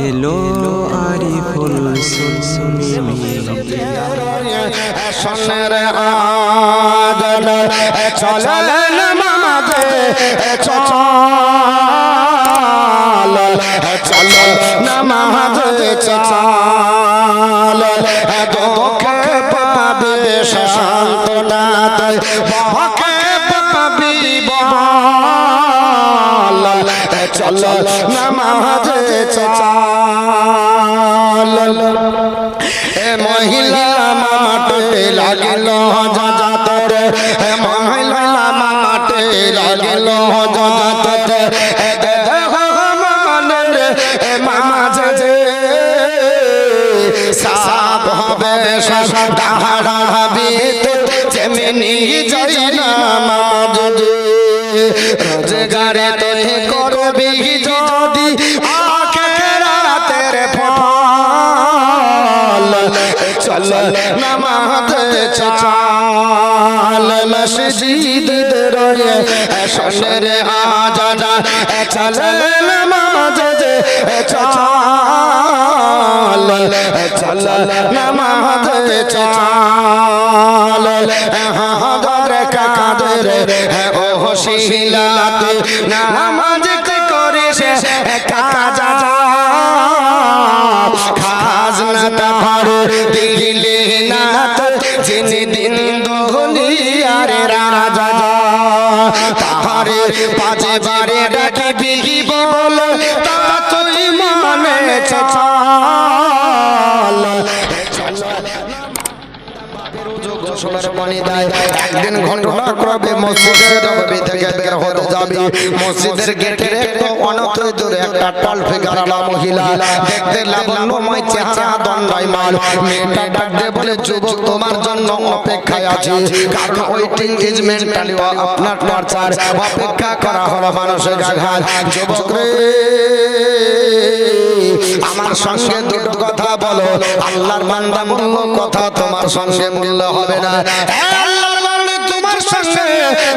এলো আরিফুল সুন্নি চলেন মামাদে চল চল নামাজে চল দুঃখে পাবে শান্তনা বকে পাবি বল চল নামাজে চল। এ মহিলা মামাটে লাগিল যাজাত এ মহিলা মামাটে লাগিল যাজাত এ মামানের এ মামাজে সাব হবে সব দাহাড়াবি মসজিদ রয়ে শনের আজানা চল নামাজে চল চল নামাজে চল হাদর কাদের ও শিলাত নামাজ পাঁচে গোসলের পানি দেয়। একদিন ঘটনা ক্রমে মসজিদের নববী থেকে বের হতে যাবি। মসজিদের গেটের একটু অনত দূরে একটা টল ফিগার আলা মহিলা। দেখতে লাবণ্যময় চেহারা দণ্ডায়মান। মেয়েটা ডাক দিয়ে বলে, যুবক, তোমার জন্য অপেক্ষায় আছি। কারণ ওই ওয়েটিং ইজ মেন্টালি আপনার টর্চার। অপেক্ষা করা হলো মানুষের আঘাত। যুবক রে আমার সঙ্গে কথা বলো। আল্লাহর বান্দা মূল্য কথা তোমার সঙ্গে মূল্য হবে না। তোমার সঙ্গে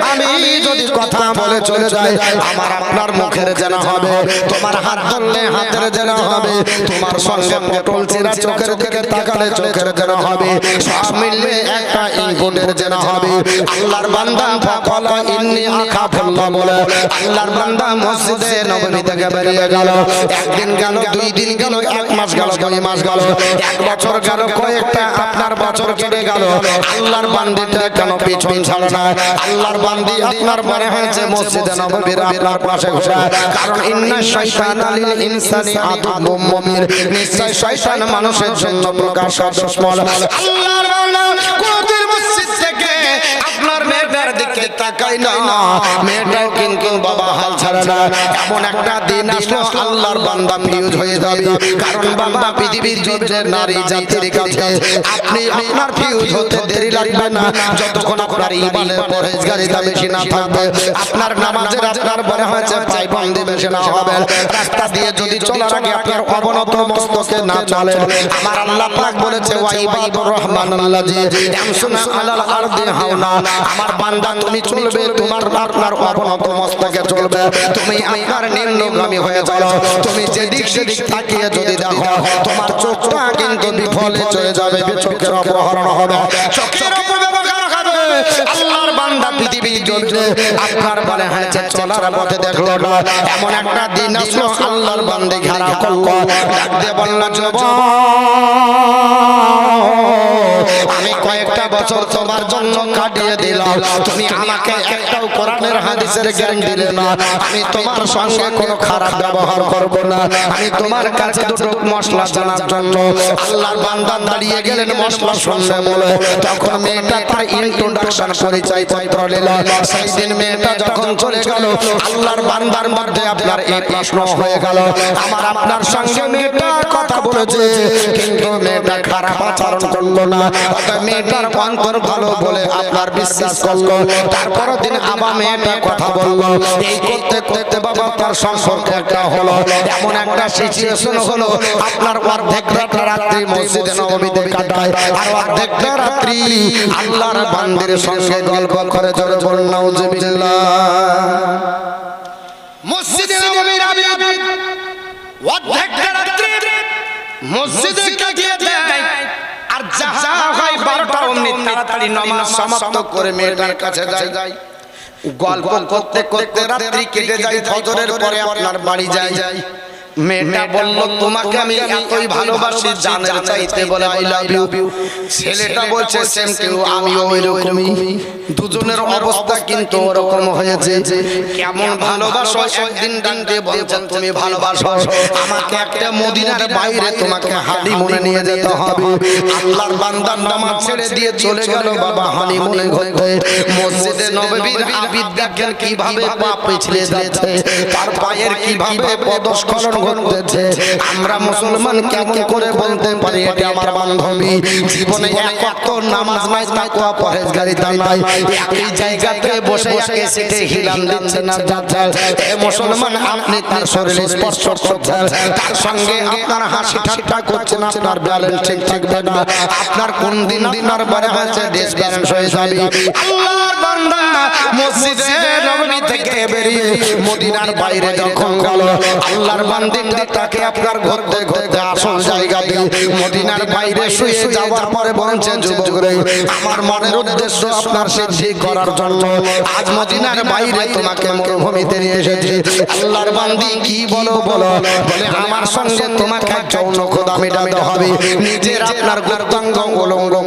আমি যদি কথা বলে চলে যাই আমার আপনার মুখের যেন হবে তোমার হাত ধরলে হাতের যেন হবে তোমার সঙ্গে পটল চেরা চোখের দিকে তাকালে চোখের যেন হবে সব মিললে একটা ইনপুটের যেন হবে আল্লাহর বান্দা ফাকালা ইন্নি আখাফুল্লাহ বলে আল্লাহর বান্দা মসজিদে নববী থেকে বেরিয়ে গেল একদিন গেল দুই দিন গেল এক মাস গেল দুই মাস গেল এক বছর গেল কয়েকটা আপনার বছর কেটে গেল আল্লাহর বান্দিটা কেন পিছন ছাড়ে না আল্লাহর বান্দি আপনার মনে হয়েছে মসজিদে নববীর আপনার পাশে ঘোষা কারণ ইন্না শয়তান আলিল ইনসানি আদুল্লুম মুমিন। নিশ্চয় শয়তান মানুষের জন্য প্রকাশ দুশ্মন। আল্লাহর বান্দা কোনদিন মসজিদ থেকে আপনার মেয়েটার দিকে তাকাই না। মেয়েটাও কিন্তু বাবা হাল ছাড়ে না। এমন একটা দিন আসলো আল্লাহর বান্দা ফিউজ হয়ে যাবে। কারণ বান্দা পৃথিবীর যুদ্ধের নারী জাতির কাছে আপনি আপনার ফিউজ হতে দেরি লাগবে না। যতক্ষণ আপনার ইমানের পরহেজগারিতা বেশি না থাকবে। আপনার নামাজের আপনার মনে হয়েছে পাই বন্ধে বেশি না হবে। রাস্তা দিয়ে যদি চলার আগে আপনার অবনত মস্তকে না চলে। আমার আল্লাহ পাক বলেছে ওয়াইবাইবুর রহমান আল্লাজি ইয়ামসুনা আলাল আরদি হাওনা। আমার বান্দা তুমি চলবে তোমার আপনার অবনত মস্তকে চলবে। তুমি আপনার নিম্নগামী হয়ে চলো। তুমি যেদিক সেদিক তাকিয়ে যদি দেখো তোমার চোখটা কিন্তু বিফলে চলে যাবে চোখের অপহরণ হবে। চোখের অপব্যবহার হবে। আল্লাহর বান্দা পৃথিবীর জন্য আপনার বলে হয়েছে চলার পথে দেখল না। এমন একটা দিন আসলো আল্লাহর বান্দে ঘেরা করল। ডাক দিয়ে বলল আমি কয়েকটা বছর তোমার জন্য কাটিয়ে দিলাম। তুমি আমাকে একটাও কোরআনের হাদিসের জ্ঞান দিলে না। আমি তোমার সঙ্গে কোনো খারাপ ব্যবহার করব না। আমি তোমার কাছে দুটো মশলা জানার জন্য আল্লাহর বান্দা দাঁড়িয়ে গেলেন মশলা শুনবে বলে। তখন মেয়েটা তার ইন্ট্রোডাকশন পরিচয় পত্র নিল। সেই দিন মেয়েটা যখন চলে গেল, আল্লাহর বান্দার মধ্যে আপনার এই প্রশ্ন হয়ে গেল। আমার আপনার সঙ্গে মেয়েটা কথা বলেছে, কিন্তু মেয়েটা খারাপ আচরণ করল না। মেয়েটার অন্তর ভালো বলে আপনার বিশ্বাস করল। তারপর দিন আবার মেয়েটা কথা বলল। এই করতে করতে বাবা তার সম্পর্কে একটা হলো। এমন একটা সিচুয়েশন হলো। আপনার অর্ধেকটা রাত্রি মসজিদে নবমীতে কাটায়। আর অর্ধেকটা রাত্রি আল্লাহর বান্দির সঙ্গে গল্প করে। জোরে নাউজুবিল্লাহ। মসজিদে রাত্রি মসজিদে বারোটা অমনি তাড়াতাড়ি নমাজ সমাপ্ত করে মেয়েটার কাছে যাই। গল্প করতে করতে রাত্রি কেটে যাই ফজরের পরে আপনার বাড়ি যায়। মেয়েটা বলল তোমাকে আমি এতই ভালোবাসি জানের চাইতে বলে আই লাভ ইউ ছেলেটা বলছে সেম টু আমিও ওই রকমই দুজনের অবস্থা কিন্তু ওরকম হয়েছে কেমন ভালোবাসো একদিন ডাকতে বলছেন তুমি ভালোবাসো। আমাকে একটা মদিনার বাইরে তোমাকে হানি মনে নিয়ে যেতে হবে। আল্লাহর বান্দার নামাজ ছেড়ে দিয়ে চলে গেল বাবা হানি মনে ঘরে মসজিদে নববীর আবিদ দেখেন কীভাবে পা পিছলে যাচ্ছে তার পায়ের কীভাবে পদস্খলন ঘটতেছে আমরা মুসলমান কেমন করে বলতে পারি? এটা আমার বান্ধবী। জীবনে ওয়াক্ত নামাজ নাই, তাকওয়া পরহেজগারি দান নাই। এই জায়গাতে বসে একে সিটে হিলাম দিচ্ছে না যাচ্ছেন এ মুসলমান, আপনি তার শরীরে স্পর্শ করছেন। তার সঙ্গে আপনার হাসি ঠাট্টা করছেন, আপনার ব্যালেন্স ঠিক থাকবে না। আপনার কোন দিন দিনার বারে হয়েছে ডিস ব্যালেন্স হয়ে যাবে। আল্লাহর বান্দা মসজিদে নববী থেকে বেরিয়ে মদিনার বাইরে যখন গেল আল্লাহর মদিনার বাইরে শুয়ে যাওয়ার পরে আমার মনের উদ্দেশ্য আপনার জন্য। আজ মদিনার বাইরে কি বলো বলো। আমার সঙ্গে তোমাকে যৌন খোদা মেটাতে হবে। নিজের আপনার গুপ্তাঙ্গ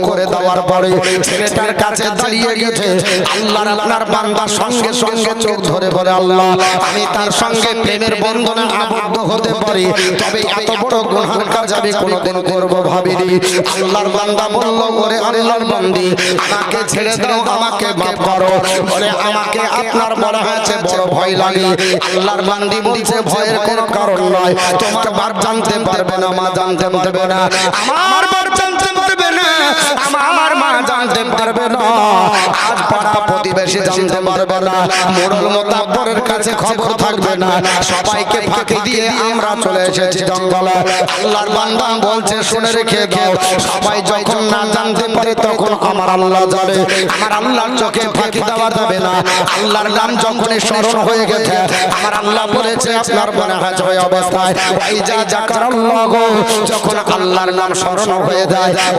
করে দেওয়ার পরে ছেলেটার কাছে দাঁড়িয়ে গেছে। আল্লাহর আপনার সঙ্গে সঙ্গে চোখ ধরে বলে, আল্লাহ, আমি তার সঙ্গে প্রেমের বন্ধনে আবদ্ধ হতে পারি তবে এত বড় গ্রহণ কাজ আমি কোনোদিন করব ভাবিনি। আল্লাহর বান্দা বলল ওরে আল্লাহর বান্দি আমাকে ছেড়ে দাও আমাকে মাফ করো। বলে আমাকে আপনার মনে হয়েছে বড় ভয় লাগে। আল্লাহর বান্দি বলছে ভয়ের কোনো কারণ নয়। তোমার বাপ জানতে পারবে না মা জানতে পারবে না। আমার বাপ জানতে পারবে না। আমার মা জানতে পারবে না। আজ পাড়া প্রতিবেশী জানতে পারবে না। মোড়ল মোতাব্বরের কাছে খবর থাকবে না। সবাইকে ফাঁকি দিয়ে আমরা চলে এসেছি জঙ্গলে। আল্লাহর বান্দা বলছে শুনে রেখে দাও। সবাই যখন না জানতে পারে তখন আমার আল্লাহ যাবে আমার আল্লাহর চোখে ফাঁকি দেওয়া যাবে না। আল্লাহর নাম যখনই স্মরণ হয়ে গেছে আমার আল্লাহ বলেছে আপনার মনে হয় ওই অবস্থায়। ওই যা জাকার যখন আল্লাহর নাম স্মরণ হয়ে যায়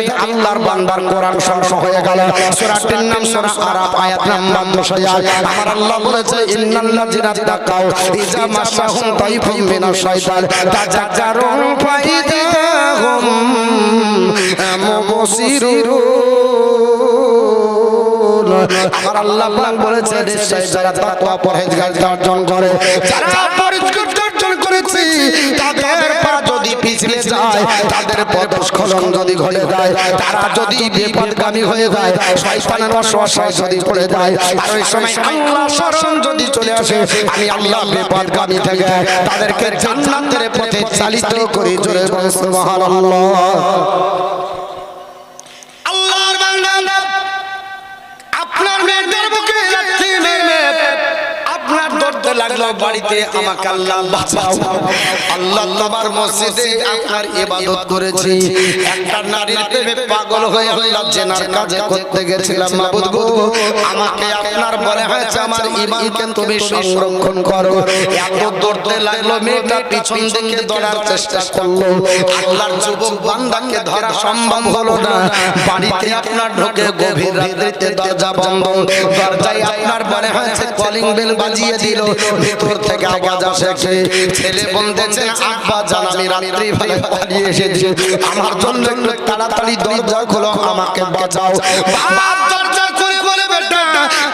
যাবে আল্লাহর বান্দার কোরআন স্মরণ হয়ে গেল। সূরাটির নাম সূরা আরাফ, আয়াত নাম্বার 26 আমার আল্লাহ বলেছে ইন্নাল্লাযিনা তাকাও ইজা মাসাহুম তাইফুম মিনাশ শাইতান তাজাজ্জারুন ফাইদাহুম মুবসিরুন আমার আল্লাহ বলেছে যারা তাকওয়া পরহেজগার অর্জন করে যারা অর্জন করেছে তাদের পা যদি পিছলে যায়, তাদের পদস্খলন যদি ঘটে যায়, তারা যদি বিপদগামী হয়ে যায়, শয়তানের অসহায় যদি পড়ে যায়, আর ওই সময় আল্লাহ স্মরণ যদি চলে আসে, আমি আল্লাহ বিপদগামী থেকে তাদেরকে জান্নাতের পথে চালিত করে, জোরে বলে সুবহানাল্লাহ। লাগল বাড়িতে আমাকে আল্লাহ বাঁচাও। আল্লাহ তোমার মসজিদে আপনার ইবাদত করেছি। একটা নারীর প্রেমে পাগল হয়ে হইলাম জেনার কাজে করতে গেছিলাম। মাবুদ গো, আমাকে আপনার বলে হয়েছে আমার ইমানকে তুমি সংরক্ষণ করো। এত দৌড়তে লাগল মেয়েটা, পিছন দিকে দৌড়ার চেষ্টা করল। আল্লাহর যুবক বান্দাকে ধরা সম্ভব হলো না। বাড়িতে আপনার ঢোকে গভীর রাত্রিতে দরজা বন্ধ। দরজায় আপনার মনে হয়েছে কলিং বেল বাজিয়ে দিল। ভিতর থেকে আওয়াজ আসে ছেলে বলতেছে আব্বা জান, আমি রাত্রি ভাবে পালিয়ে এসেছি। আমার জন্য একটু তাড়াতাড়ি দরজা খোলো, আমাকে বাঁচাও। বাপ দরজা খুলে বলে, বেটা,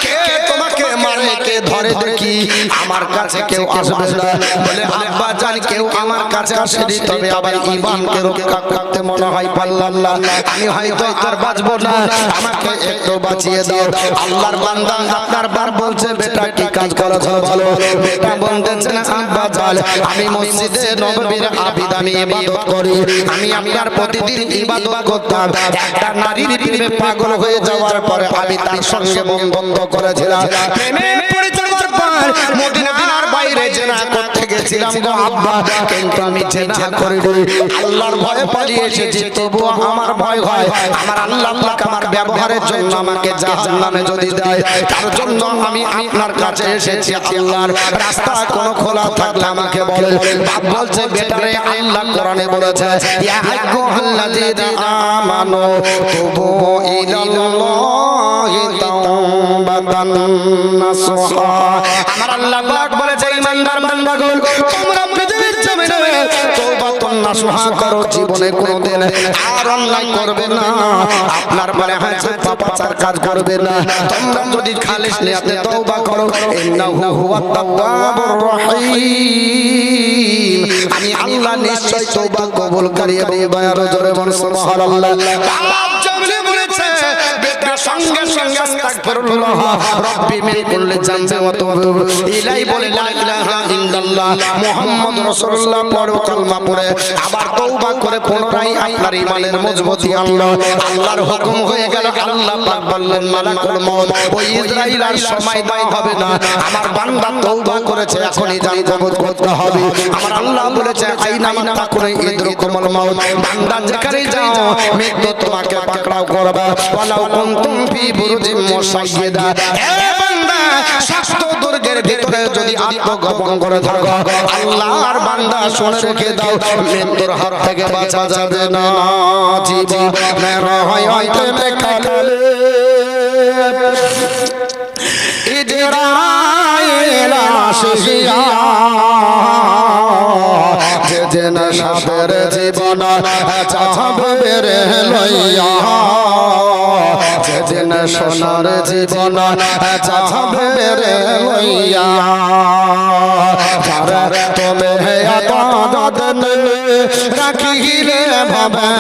কে তোমাকে ধরে দেখি? আমার কাছে কেউ আসবে না। বলে আব্বা জান কেউ আমার কাছে আসেনি তবে আবার ইমানকে রক্ষা করতে মনে হয় পারলাম না। আমি হয়তো আর বাঁচবো না। আমাকে একটু বাঁচিয়ে দাও। আল্লাহর বান্দা আপনার বার বলছে বেটা কি কাজ করেছ ভালো বেটা আব্বা জান আমি মসজিদে নববীর আবিদ আমি ইবাদত করি। আমি আপনার প্রতিদিন ইবাদত করতাম। একটা নারীর প্রেমে পাগল হয়ে যাওয়ার পরে আমি তার সঙ্গে বন্ধ করেছিলাম প্রেমে পড়ে যাওয়ার পর মদিনার বাইরে জেনা করতে গেছিলাম গো আব্বা কিন্তু আমি জেনা করি আল্লাহর ভয়ে পালিয়ে এসেছি তবুও আমার ভয় হয়। আমার আল্লাহ পাক আমার ব্যবহারের জন্য আমাকে জাহান্নামে যদি দেয় তার জন্য আমি আপনার কাছে এসেছি। আল্লাহর রাস্তা কোনো খোলা থাকলে আমাকে বলে বাপ বলছে বেটারে আল্লাহ কোরআনে বলেছে ইয়া আইয়ুহাল্লাযীনা আমানু তুবু ইলাল্লাহি তাওবাতান নাসুহা আমার আল্লাহ পাক বলেছে ইমানদার বান্দাগণ তোমরা পৃথিবীর জমিনে তওবাতুন নাসুহা করো, জীবনে কোনোদিন আর অন্যায় করবে না। আপনার মানে হয়েছে পাপাচার কাজ করবে না। তোমরা যদি খালিস নিয়াতে তওবা করো, ইন্নাহু হুয়াত রহিম। আমি আল্লাহ নিশ্চয় তওবা কবুলকারী এবং দয়ার জোরে বল, সুবহানাল্লাহ। বাপ জমিনে সঙ্গে সঙ্গে আস্তাগফিরুল্লাহ। রব্বি মিন কুল্লি জামবি ওয়া তুবু। ইলাই বলে লা ইলাহা ইল্লাল্লাহ মুহাম্মদ রাসূলুল্লাহ। পড়ো কালমা পড়ে। আবার তওবা করে পুনরায় আপনার ঈমানের মজবুতি আনলো। আল্লাহর হুকুম হয়ে গেল আল্লাহ পাক বললেন মালাকুল মউত। ওই ইসরাইল আর সময় দেওয়া হবে না। আমার বান্দা তওবা করেছে এখনই জান কবুল করতে হবে। আমার আল্লাহ বলেছে আইনা মান তাকুনে ইদরুকুমুল মাউত। বান্দা যেখানে যাও মৃত্যু তোমাকে পাকড়াও করবে। ওয়ালাউ কুনতুম ফি বুরুজিম মুসাইয়্যিদা এ বান্দা শক্ত দুর্গের ভিতরে যদি আত্মগোপন করে থাকো আল্লাহর বান্দা শুনে রেখে দাও মৃত্যুর হাত থেকে বাঁচা যাবে না জীবনের হয় হইতে দেখালে ইজরাইল আসিয়া যে যেন সাদের জীবন চাহাবে রে লইয়া। যেন সোনার জীবন চাহাবে রে লইয়া। যারা তুমি এত যত্ন রাখিলে ভাবে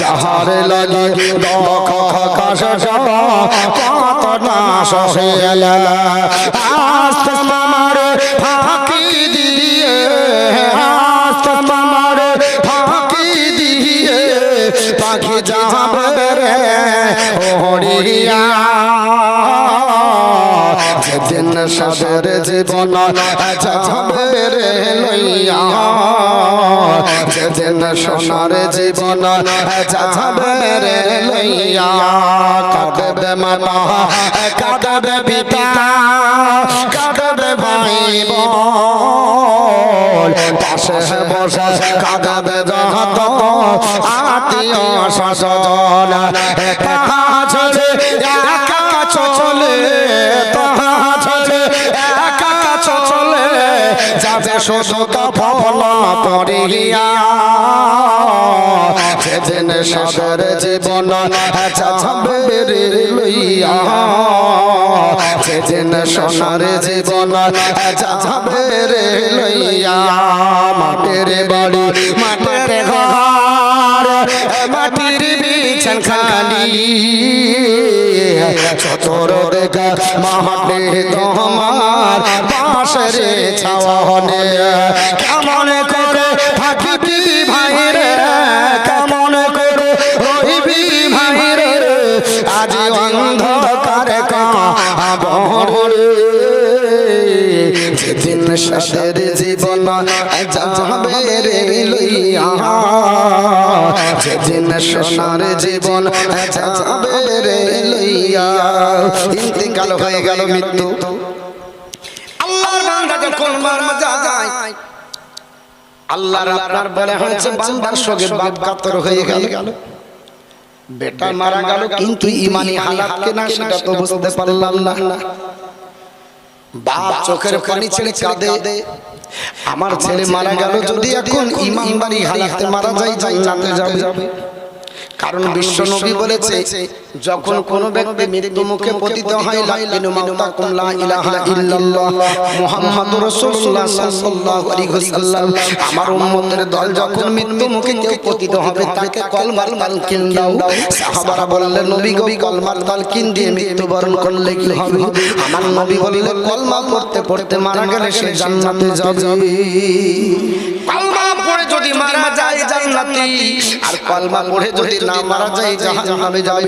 যাহার লাগি দখ কাশ কত না সহেল সাদের জীবন রে লইয়া। সোনার জীবন রে লইয়া। কাঁদবে মাতা কাঁদবে পিতা, কাঁদবে ভাই পাশে বসে কাঁদবে যত আত্মীয় স্বজন। শুধু কফল পড়িয়া যেদিন সাদের জীবন যাবে রে লইয়া যেদিন সোনার জীবন যাবে রে লইয়া মাটির বাড়ি, মাটির ঘর, মাটির বিছান খালি। চতর দেখা মাহাটে তোমার বাঁশের ছাওয়ানে যেদিন জীবন যাবে লইয়া। যেদিন সোনার জীবন যাবে লইয়া। হয়ে গেল মৃত্যু। আল্লাহর আপনার বলে হয়েছে হয়ে বেটা মারা গেল, কিন্তু ইমানি হালাত কেনা সেটা তো বুঝতে পারলাম না। বাপ চোখের পানি ছেড়ে কাঁদে। আমার ছেলে মারা গেল যদি এখন ইমানবাড়ি হালাতে মারা যায় জান্নাতে যাবে। কারণ বিশ্ব নবী বলেছে যখন কোন ব্যক্তি মৃত্যু মুখে পতিত হয় লা ইলাহা লা ইলাহা ইল্লাল্লাহ মুহাম্মাদুর রাসূলুল্লাহ সাল্লাল্লাহু আলাইহি ওয়াসাল্লাম আমার উম্মতের দল যখন মৃত্যু মুখে কেউ পতিত হবে তাকে কলমার তালকিন দাও। সাহাবারা বললেন নবী গো কলমার তালকিন দিয়ে মৃত্যুবরণ করলে কি হবে? আমার নবী বললেন কলমা পড়তে পড়তে মারা গেলে সে জান্নাতে যাবে। পড়ে যদি মারা যায় জান্নাতি আর কলমা পড়ে যদি না মারা যায় জাহান্নামে যাবে।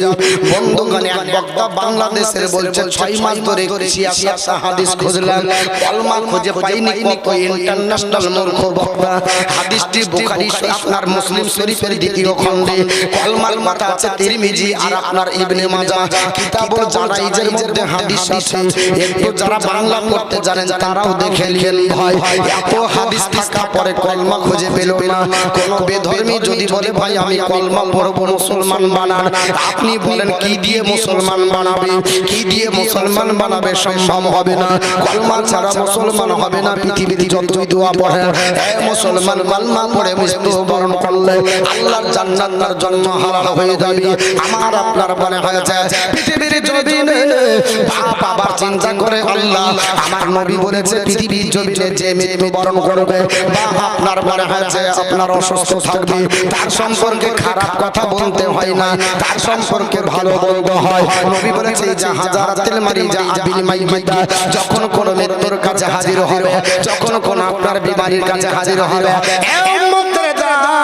বন্ধুগণ এক বক্তা বাংলাদেশের বলছে ছয় মাস ধরে ছিয়াশিটা হাদিস খুঁজলাম। কলমা খুঁজে পাইনি কত ইন্টারন্যাশনাল মূর্খ বক্তা হাদিসটি বুখারী আপনার মুসলিম শরীফের দ্বিতীয় খণ্ডে। কলমার মাথা আছে তিরমিজি আর আপনার ইবনে মাজাহ কিতাবুল জানাইজের মধ্যে হাদিস আছে একটু যারা বাংলা পড়তে জানেন তারাও দেখে নিন ভাই এত হাদিস থাকা পরে কলমা খুঁজে পেল না। কোন বেধর্মী যদি বলে, ভাই, আমি কলমা পড়ব মুসলমান বানান আপনি বলেন, কি দিয়ে মুসলমান বানাবে? কি দিয়ে মুসলমান বানাবে সম্ভব হবে না। কলমা ছাড়া মুসলমান হবে না, পৃথিবীতে যতই দোয়া পড়ে। মুসলমান, কলমা পড়ে মৃত্যু বরণ করলে আল্লাহর জান্নাতের জন্য হারাম হয়ে যাবে। আমার আপনার মনে হয়েছে পৃথিবীর বাপ আবার চিন্তা করে, আল্লাহ, আমার নবী বলেছে, পৃথিবীর জমিনে যে মৃত্যু বরণ করবে বা আপনার মনে আপনার অসুস্থ থাকবে তার সম্পর্কে খারাপ কথা বলতে হয় না। তার সম্পর্কে ভালো বলতে হয়। নবী বলেছে যে হাজারাতিল মারি যা আবিল যখন কোন মৃত্যুর কাছে হাজির হবে যখন কোন আপনার বিমারির কাছে হাজির হবে এ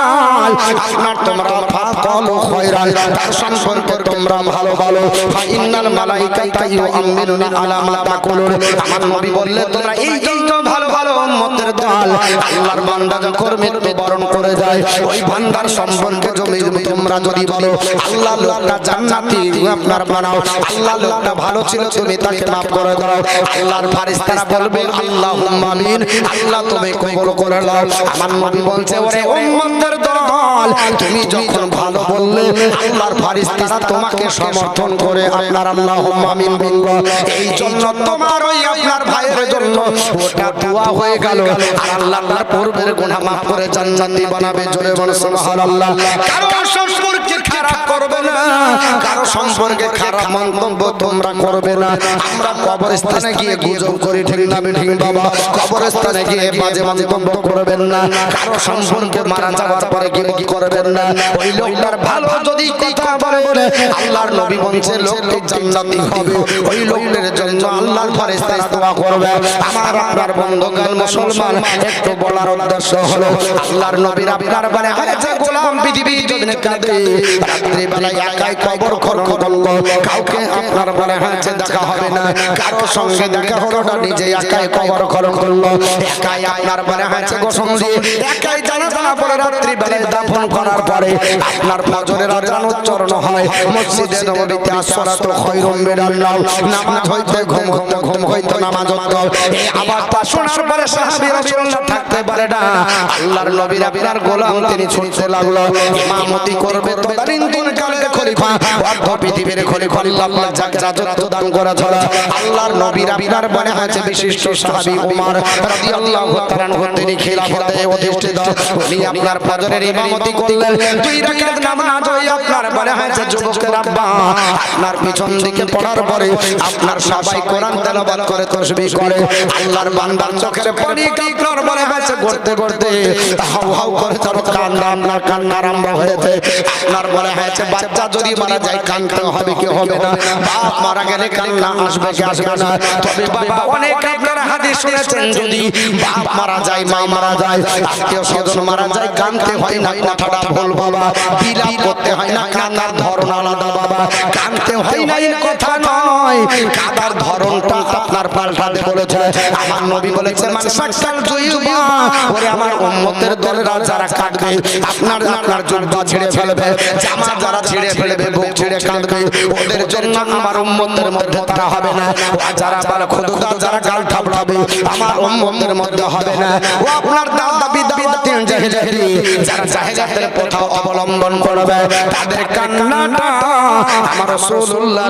আপনার তোমরা ফাকালু খয়রান তার সম্পর্কে তোমরা ভালো ভালো ফাইনাল মালাইকাতা ইউআমিনুনা আলা মা তাকুলুন। আমার নবী বললে, তোমরা এই জন্য ভালো ভালো উম্মতের দল। আল্লাহর বান্দা যখন মৃত্যু বরণ করে যায়, ওই বান্দার সম্পর্কে জমি তোমরা যদি বলো, আল্লাহ লোকটা জান্নাতি আপনার বানাও। আল্লাহ লোকটা ভালো ছিল, তুমি তাকে মাফ করে দাও। আল্লাহর ফারিস্তারা বলবে, আল্লাহুম্মা আমিন। আল্লাহ তুমি কবুল করে নাও। আমার নবী বলছে, ওরে উম্মতের দল। তুমি যখন ভালো বললে, আল্লাহর ফারিস্তারা তোমাকে সমর্থন করে, আপনার আল্লাহুম্মা আমিন বলল, এই জন্য তোমার ওই আপনার ভাইয়ের জন্য ওটা দোয়া হয়ে গেল। আর আল্লাহ তার পূর্বের গুনাহ মাফ করে জান্নাতি বানাবে, জোরে বলো সুবহানাল্লাহ। খারাপ করবে না, কারও সম্পর্কে খারাপ মন্তব্য তোমরা করবে না। আমরা কবরস্থানে গিয়ে গুজব করি, ঠিক না বাবা? কবরস্থানে গিয়ে বাজে মন্তব্য করবেন না। কারও সম্পর্কে মারা যাওয়ার পরে গিয়ে করবেন না ওই লোকটার ভালো যদি কথা বলে আল্লাহর নবী বলছে লোকটি জান্নাতি হবে ওই লোকের জন্য আল্লাহর ফেরেশতারা দোয়া করবে আমার আপনার বন্ধুগণ মুসলমান একটু বলার উদ্দেশ্য হলো আল্লাহর নবীর আপনার বলে হয়েছে গোলাম পৃথিবী যদি কাঁদে রাত্রি বেলায় একাই কবর খনন করল কাউকে আপনার বলে হয়েছে দেখা হবে না কারও সঙ্গে দেখা হলো না নিজে একাই কবর খনন করল একাই আপনার বলে হয়েছে গোসম দিয়ে একাই জানা জানা পরে রাত্রি বেলায় দাফন করার পরে আপনার ফজরের আজান উচ্চারণ হয়। মসজিদে নববীতে আসসালাতু খায়রুম মিনান নাম নামাজ হইতে ঘুম হইতে ঘুম হইতে নামাজ হতো এই আওয়াজটা শোনার পরে সাহাবী রাসূলুল্লাহ থাকতে পারে না। আল্লাহর নবীর আপনার গোলাম তিনি ছুটতে লাগল। ইমামতি করবে তদানীন্তন কালের খলিফা। অর্ধ পৃথিবীর খলিফা আল্লাহ যাকে রাজত্ব দান করা ছড়া আল্লাহর নবীর আপনার মনে হয়েছে বিশিষ্ট সাহাবী ওমর রাদিয়াল্লাহু তাআলা তিনি খিলাফতে অধিষ্ঠিত। উনি আপনার ফজরের ইমামতি করলেন। দুই রাকাত নামাজ ওই আপনার মনে হয়েছে যুবকের আব্বা আপনার পিছন দিকে পড়ার পরে আপনার সবাই কোরআন তেলাওয়াত করে তাসবিহ করে। আল্লাহর বান্দার চোখের পানি আপনার মনে হয়েছে করতে করতে হাউ হাউ করে তার কান্না আপনার কান্না আরম্ভ হয়েছে। আপনার মনে হয়েছে বাচ্চা যদি মারা যায় কানতে হবে কি হবে না? বাপ মারা গেলে কান্না আসবে কি আসবে না? তবে বাবা অনেক আপনারা হাদিস শুনেছেন যদি বাপ মারা যায় মা মারা যায় আত্মীয় স্বজন মারা যায় কানতে হয় না কথাটা ভুল বাবা। বিলাপ করতে হয় না কান্নার ধরন আলাদা বাবা। কানতে হয় না এই কথা নয়। কাদার ধরনটা আপনার পাল্টাতে বলেছে। আমার নবী বলেছে মানে সাক্কাল জয়ুবা ওরে আমার উম্মতের দলেরা যারা কাঁদবে আপনার আপনার জুব্বা ছিঁড়ে ফেলবে জামা যারা ছিঁড়ে ফেলবে বুক ছিঁড়ে কাঁদবে ওদের জন্য আমার উম্মতের মধ্যে তারা হবে না। যারা বলে খুদুদা যারা গাল ঠাপড়াবে আমার উম্মতের মধ্যে হবে না। ও আপনার দাদা বিদাতিন জাহেলি যারা জাহেলাতের পথ অবলম্বন করবে তাদের কান্নাটা আমার রাসূলুল্লাহ